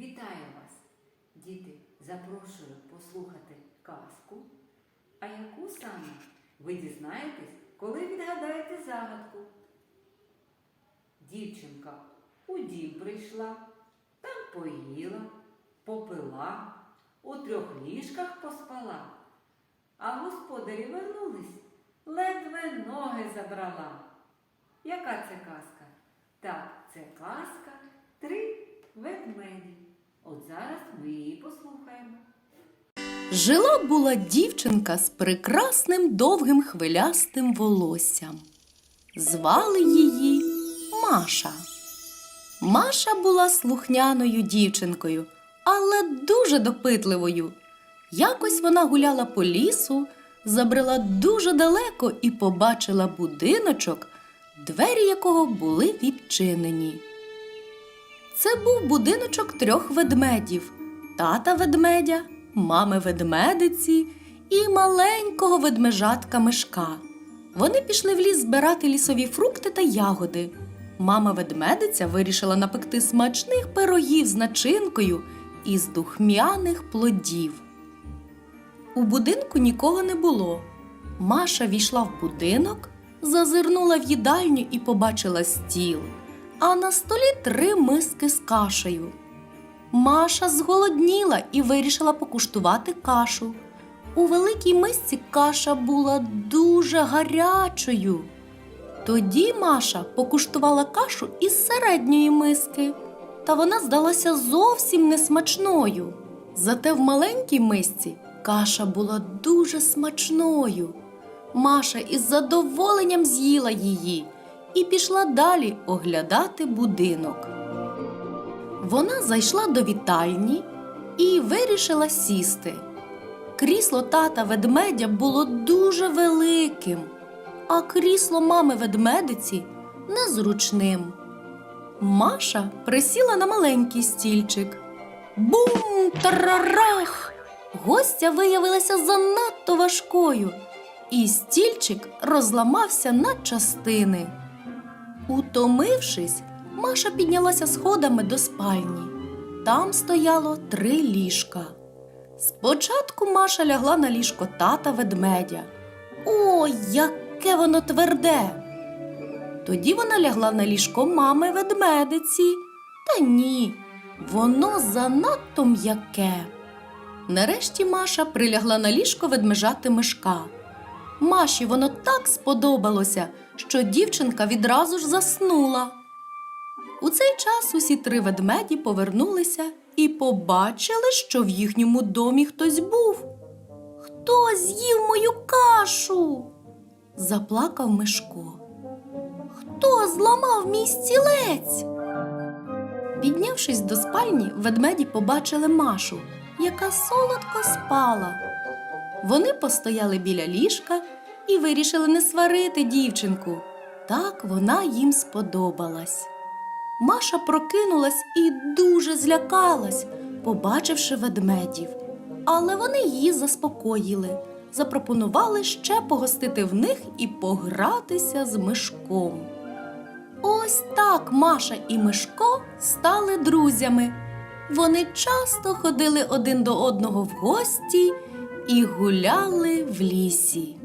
Вітаю вас, діти! Запрошую послухати казку. А яку саме ви дізнаєтесь, коли відгадаєте загадку? Дівчинка у дім прийшла, там поїла, попила, у трьох ліжках поспала. А господарі вернулись, ледве ноги забрала. Яка це казка? Так, це казка Три ведмеді. От зараз ми її послухаємо. Жила була дівчинка з прекрасним довгим хвилястим волоссям. Звали її Маша. Маша була слухняною дівчинкою, але дуже допитливою. Якось вона гуляла по лісу, забрела дуже далеко і побачила будиночок, двері якого були відчинені. Це був будиночок трьох ведмедів: тата ведмедя, мами ведмедиці і маленького ведмежатка мишка. Вони пішли в ліс збирати лісові фрукти та ягоди. Мама ведмедиця вирішила напекти смачних пирогів з начинкою із духмяних плодів. У будинку нікого не було. Маша війшла в будинок, зазирнула в їдальню і побачила стіл, а на столі три миски з кашею. Маша зголодніла і вирішила покуштувати кашу. У великій мисці каша була дуже гарячою. Тоді Маша покуштувала кашу із середньої миски, та вона здалася зовсім несмачною. Зате в маленькій мисці каша була дуже смачною. Маша із задоволенням з'їла її і пішла далі оглядати будинок. Вона зайшла до вітальні і вирішила сісти. Крісло тата ведмедя було дуже великим, а крісло мами ведмедиці незручним. Маша присіла на маленький стільчик. Бум! Тарарах! Гостя виявилася занадто важкою, і стільчик розламався на частини. Утомившись, Маша піднялася сходами до спальні. Там стояло три ліжка. Спочатку Маша лягла на ліжко тата ведмедя. О, яке воно тверде! Тоді вона лягла на ліжко мами ведмедиці. Та ні, воно занадто м'яке. Нарешті Маша прилягла на ліжко ведмежати мишка. Маші воно так сподобалося, що дівчинка відразу ж заснула. У цей час усі три ведмеді повернулися і побачили, що в їхньому домі хтось був. Хто з'їв мою кашу? заплакав Мишко. Хто зламав мій стілець? Піднявшись до спальні, ведмеді побачили Машу, яка солодко спала. Вони постояли біля ліжка і вирішили не сварити дівчинку. Так вона їм сподобалась. Маша прокинулась і дуже злякалась, побачивши ведмедів. Але вони її заспокоїли, запропонували ще погостити в них і погратися з мишком. Ось так Маша і Мишко стали друзями. Вони часто ходили один до одного в гості і гуляли в лісі.